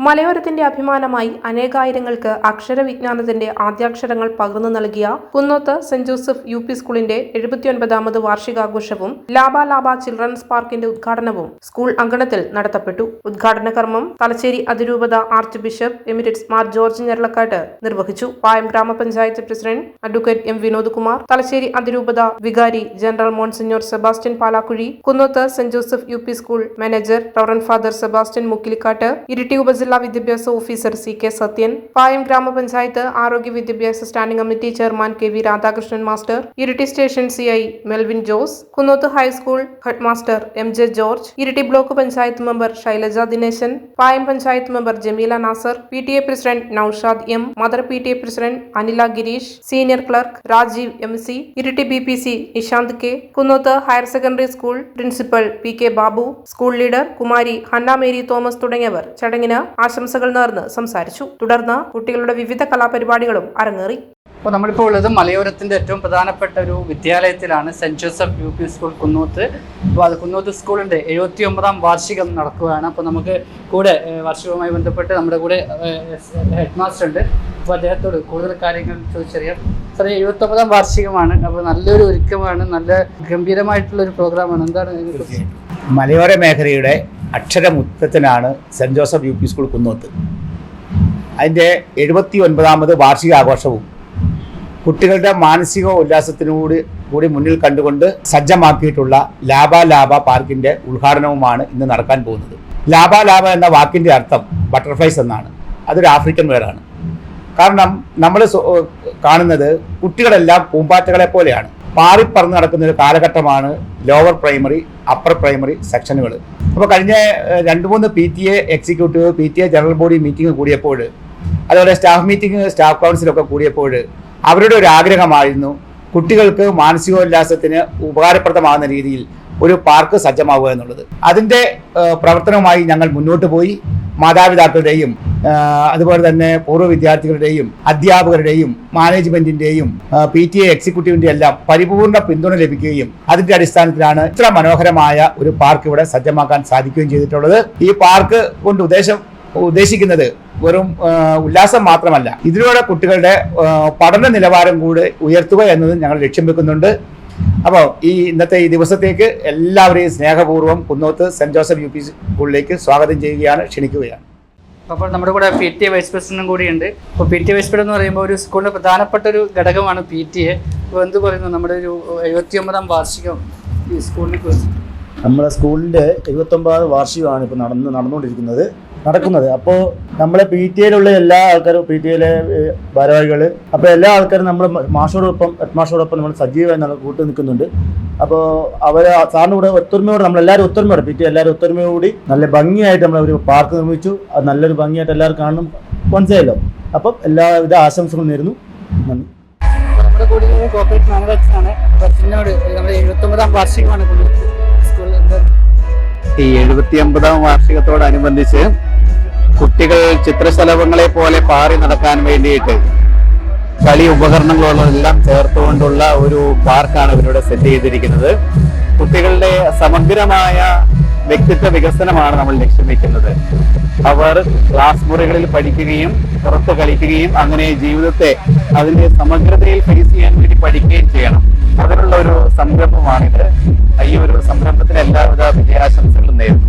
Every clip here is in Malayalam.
മലയോരത്തിന്റെ അഭിമാനമായി അനേകായിരങ്ങൾക്ക് അക്ഷരവിജ്ഞാനത്തിന്റെ ആദ്യാക്ഷരങ്ങൾ പകർന്നു നൽകിയ Kunnoth saint Joseph U P സ്കൂളിന്റെ എഴുപത്തിയൊൻപതാമത് വാർഷികാഘോഷവും ലാബ ലാബ ചിൽഡ്രൻസ് പാർക്കിന്റെ ഉദ്ഘാടനവും സ്കൂൾ അങ്കണത്തിൽ നടത്തപ്പെട്ടു. ഉദ്ഘാടന കർമ്മം തലശ്ശേരി അതിരൂപത archbishop emeritus Mar George Njeralakatt നിർവഹിച്ചു. പായം ഗ്രാമപഞ്ചായത്ത് president advocate M Vinod Kumar Thalassery അതിരൂപത വികാരി general monsignor Sebastian Palakuzhi Kunnoth saint Joseph U school manager reverend father Sebastian Mukkilikkattu Iritty ഉപജില്ലാ വിദ്യാഭ്യാസ officer C K Sathyan Payam ഗ്രാമപഞ്ചായത്ത് ആരോഗ്യ വിദ്യാഭ്യാസ standing committee chairman K V Radhakrishnan master Iritty station C I Melvin Jose Kunnoth high school head master M J George Iritty block panchayat member Shailaja Dineshan Payam panchayat member Jameela Nasar P T A president Noushad M mother P T A president Anila Girish senior clerk Rajeev M C Iritty B P C Nishanth K Kunnoth higher secondary school principal P K Babu school leader Kumari Hanna Mary Thomas തുടങ്ങിയവർ ചടങ്ങിന് ആശംസകൾ നേർന്ന് സംസാരിച്ചു. തുടർന്ന് കുട്ടികളുടെ വിവിധ കലാപരിപാടികളും അരങ്ങേറി. അപ്പോൾ നമ്മളിപ്പോൾ ഉള്ളത് മലയോരത്തിന്റെ ഏറ്റവും പ്രധാനപ്പെട്ട ഒരു വിദ്യാലയത്തിലാണ് saint Joseph U P school Kunnoth. അപ്പോൾ അത് കുന്നൂത്ത് സ്കൂളിന്റെ എഴുപത്തി ഒമ്പതാം വാർഷികം നടക്കുകയാണ്. അപ്പോൾ നമുക്ക് കൂടെ വാർഷികവുമായി ബന്ധപ്പെട്ട് നമ്മുടെ കൂടെ ഹെഡ് മാസ്റ്റർ ഉണ്ട്. അപ്പോൾ അദ്ദേഹത്തോട് കൂടുതൽ കാര്യങ്ങൾ ചോദിച്ചറിയാം. സാർ എഴുപത്തി ഒമ്പതാം വാർഷികമാണ്. അപ്പോൾ നല്ലൊരു ഒരുക്കമാണ്. നല്ല ഗംഭീരമായിട്ടുള്ള ഒരു പ്രോഗ്രാമാണ്. എന്താണ് മലയോര മേഖലയുടെ അക്ഷരമുത്തത്തിനാണ് saint Joseph U P school Kunnoth. അതിന്റെ എഴുപത്തി ഒൻപതാമത് വാർഷികാഘോഷവും കുട്ടികളുടെ മാനസിക ഉല്ലാസത്തിനൂടി കൂടി മുന്നിൽ കണ്ടുകൊണ്ട് സജ്ജമാക്കിയിട്ടുള്ള ലാബ ലാബ പാർക്കിന്റെ ഉദ്ഘാടനവുമാണ് ഇന്ന് നടക്കാൻ പോകുന്നത്. ലാബ ലാബ എന്ന വാക്കിന്റെ അർത്ഥം ബട്ടർഫ്ലൈസ് എന്നാണ്. അതൊരു ആഫ്രിക്കൻ വേറാണ്. കാരണം നമ്മൾ കാണുന്നത് കുട്ടികളെല്ലാം പൂമ്പാറ്റകളെ പോലെയാണ്. പാറിപ്പറന്ന് നടക്കുന്ന ഒരു കാലഘട്ടമാണ് ലോവർ പ്രൈമറി അപ്പർ പ്രൈമറി സെക്ഷനുകൾ അപ്പോൾ കഴിഞ്ഞ രണ്ട് മൂന്ന് P T A executive P T A general body meeting കൂടിയപ്പോൾ അതുപോലെ സ്റ്റാഫ് മീറ്റിംഗ് സ്റ്റാഫ് കൗൺസിലൊക്കെ കൂടിയപ്പോൾ അവരുടെ ഒരു ആഗ്രഹമായിരുന്നു കുട്ടികൾക്ക് മാനസികോല്ലാസത്തിന് ഉപകാരപ്രദമാകുന്ന രീതിയിൽ ഒരു പാർക്ക് സജ്ജമാവുക എന്നുള്ളത്. അതിന്റെ പ്രവർത്തനവുമായി ഞങ്ങൾ മുന്നോട്ട് പോയി. മാതാപിതാക്കളുടെയും അതുപോലെ തന്നെ പൂർവ വിദ്യാർത്ഥികളുടെയും അധ്യാപകരുടെയും മാനേജ്മെന്റിന്റെയും പി ടി എ എക്സിക്യൂട്ടീവിന്റെ എല്ലാം പരിപൂർണ പിന്തുണ ലഭിക്കുകയും അതിന്റെ അടിസ്ഥാനത്തിലാണ് ഇത്ര മനോഹരമായ ഒരു പാർക്ക് ഇവിടെ സജ്ജമാക്കാൻ സാധിക്കുകയും ചെയ്തിട്ടുള്ളത്. ഈ പാർക്ക് കൊണ്ട് ഉദ്ദേശം ഉദ്ദേശിക്കുന്നത് വെറും ഉല്ലാസം മാത്രമല്ല. ഇതിലൂടെ കുട്ടികളുടെ പഠന നിലവാരം കൂടി ഉയർത്തുക എന്നത് ഞങ്ങൾ ലക്ഷ്യം വെക്കുന്നുണ്ട്. അപ്പോൾ ഈ ഇന്നത്തെ ഈ ദിവസത്തേക്ക് എല്ലാവരെയും സ്നേഹപൂർവം Kunnoth saint Joseph U P സ്കൂളിലേക്ക് സ്വാഗതം ചെയ്യുകയാണ് ക്ഷണിക്കുകയാണ്. അപ്പോൾ നമ്മുടെ കൂടെ പി ടി എ വൈസ് പ്രസിഡന്റും കൂടിയുണ്ട്. അപ്പോൾ P T A vice president എന്ന് പറയുമ്പോൾ ഒരു സ്കൂളിന്റെ പ്രധാനപ്പെട്ട ഒരു ഘടകമാണ് പി ടി എ അപ്പോൾ എന്ത് പറയുന്നു? നമ്മുടെ ഒരു എഴുപത്തി ഒമ്പതാം വാർഷികം ഈ സ്കൂളിനെ കുറിച്ച്. നമ്മുടെ സ്കൂളിന്റെ എഴുപത്തൊമ്പത് വാർഷികമാണ് ഇപ്പോൾ നടന്ന് നടന്നുകൊണ്ടിരിക്കുന്നത്. നടക്കുന്നത്. അപ്പോൾ നമ്മളെ പി ടി എയിലുള്ള എല്ലാ ആൾക്കാരും പി ടി എയിലെ ഭാരവാഹികൾ അപ്പോൾ എല്ലാ ആൾക്കാരും നമ്മൾ മാഷോടൊപ്പം ഹെഡ് മാഷോടൊപ്പം നമ്മൾ സജീവമായി നമ്മൾ കൂട്ടി നിൽക്കുന്നുണ്ട്. അപ്പോൾ അവർ സാറിന് കൂടെ ഒത്തൊരുമയോടെ നമ്മളെല്ലാവരും ഒത്തൊരുമയോടെ പി ടി എല്ലാവരും ഒത്തൊരുമയോടി നല്ല ഭംഗിയായിട്ട് നമ്മൾ ഒരു പാർക്ക് നിർമ്മിച്ചു. അത് നല്ലൊരു ഭംഗിയായിട്ട് എല്ലാവരും കാണും. മനസ്സിലായല്ലോ അപ്പം എല്ലാവിധ ആശംസകളും നേരുന്നു. നന്ദി. നമ്മുടെ കൂടി കോപ്പറേറ്റ് ആണ് നമ്മുടെ വാർഷികമാണ് സ്കൂളിൽ ഈ എഴുപത്തി അമ്പതാം വാർഷികത്തോടനുബന്ധിച്ച് കുട്ടികൾ ചിത്രശലഭങ്ങളെ പോലെ പാറി നടക്കാൻ വേണ്ടിയിട്ട് കളി ഉപകരണങ്ങളെല്ലാം ചേർത്തുകൊണ്ടുള്ള ഒരു പാർക്കാണ് ഇവരിവിടെ സെറ്റ് ചെയ്തിരിക്കുന്നത്. കുട്ടികളുടെ സമഗ്രമായ വ്യക്തിത്വ വികസനമാണ് നമ്മൾ ലക്ഷ്യം വെക്കുന്നത് അവർ ക്ലാസ് മുറികളിൽ പഠിക്കുകയും പുറത്ത് കളിക്കുകയും അങ്ങനെ ജീവിതത്തെ അതിന്റെ സമഗ്രതയിൽ ഫേസ് ചെയ്യാൻ വേണ്ടി പഠിക്കുകയും ചെയ്യണം. അതിനുള്ള ഒരു സംരംഭമാണിത്. ഈ ഒരു സംരംഭത്തിന് എല്ലാവിധ വിജയാശംസകളും നേരുന്നു.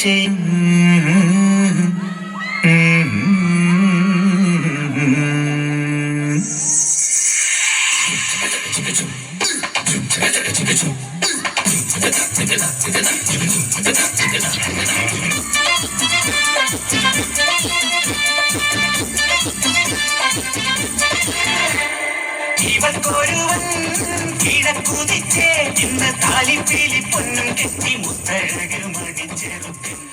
있지 음, 음, 음, 음. കുതിച്ചേ ഇന്ന് താലി പൊന്നും കെട്ടി മുത്തഴക് മടിച്ചെറുക്കുന്നു